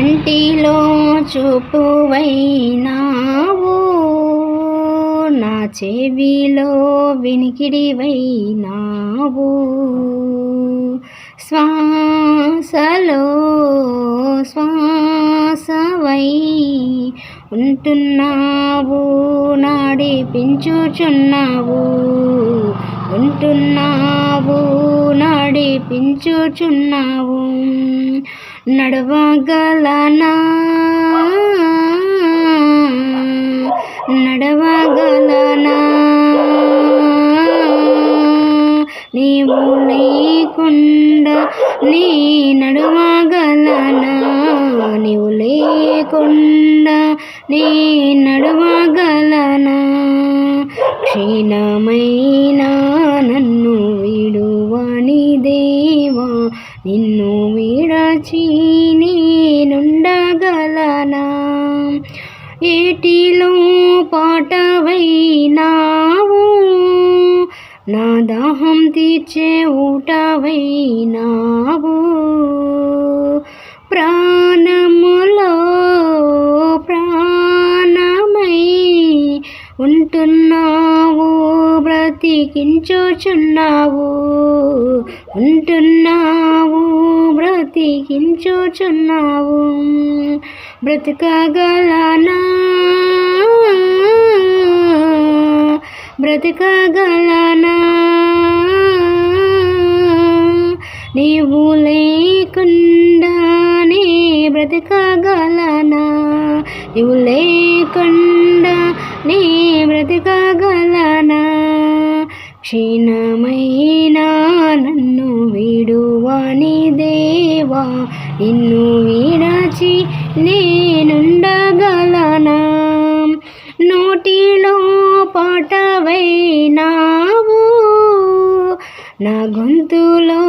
కంటిలో చూపువైనావు. నా చెవిలో వినికిడివైనావు. శ్వాసలో శ్వాసవై ఉంటున్నావు. నడిపించుచున్నావు ఉంటున్నావు నడిపించుచున్నావు నడవగలనా? నడవగలనా? నీవు లేకుండా నీ నడవగలనా? నీవు లేకుండా నీ నడవగలనా? క్షీణమైనా నన్ను విడువని దేవా నిన్ను విడచి నేనుండగలనా? ఏటిలో పాటవైనావు? నా దాహం తీర్చే ఊటవైనా? బ్రతికించుచున్నావు ఉంటున్నావు బ్రతికించుచున్నావు. బ్రతకగలనా? బ్రతకగలనా? నీవు లేకుండా నీ బ్రతకగలనా? నీవు లేకుండా నీ బ్రతకగల క్షీణమైనా నన్ను విడువని దేవా నిన్ను విడచి నేనుండగలనా? నోటిలో పాటవైనావు నా గొంతులో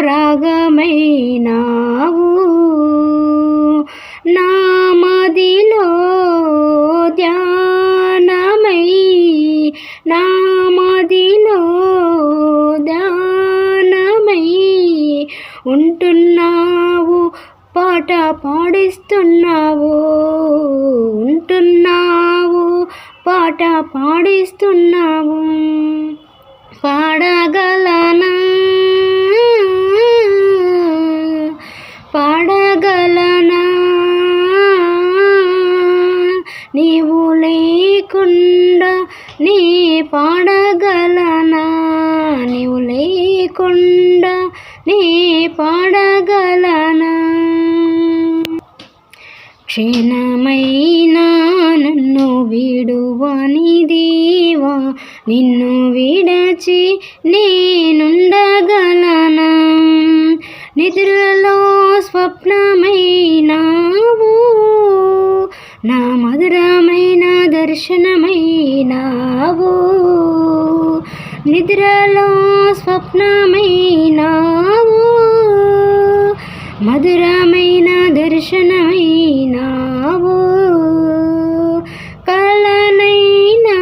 రాగమైనా? ఉంటున్నావు పాట పాడిస్తున్నావు. ఉంటున్నావు పాట పాడిస్తున్నావు. పాడగలనా? పాడగలనా? నీవు లేకుండా నీ పాడగలనా? నీవు లేకుండా నీ పాడగలనా? క్షణమైనా నన్ను విడువని దేవా నిన్ను విడచి నేనుండగలనా? నిద్రలో స్వప్నమైనావు నా మధురమైన దర్శనమైనావు. నిద్రలో స్వప్నమైనావు మధురమైన దర్శనమైనావు. కలనైనా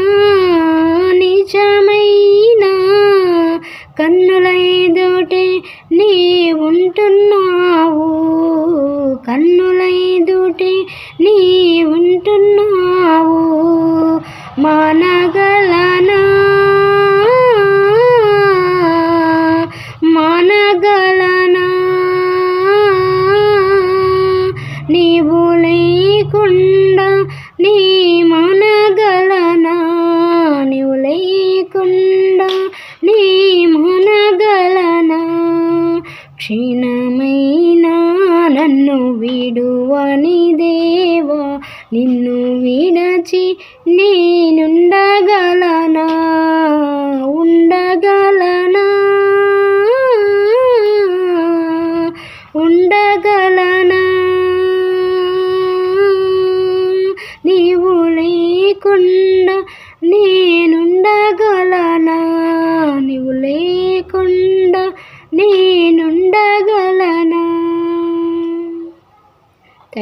నిజమైన కన్నులైదుటే నీ ఉంటున్నావు. కన్నులైదుటే నీ ఉంటున్నావు. మానగలనా లేకుండా నీ మనగలనా నీవు లేకుండా నీ మనగలనా క్షీణమైనా నన్ను విడువని దేవా నిన్ను విడచి నేనుండగలనా?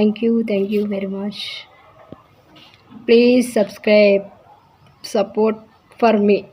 thank you thank you very much. Please subscribe support for me.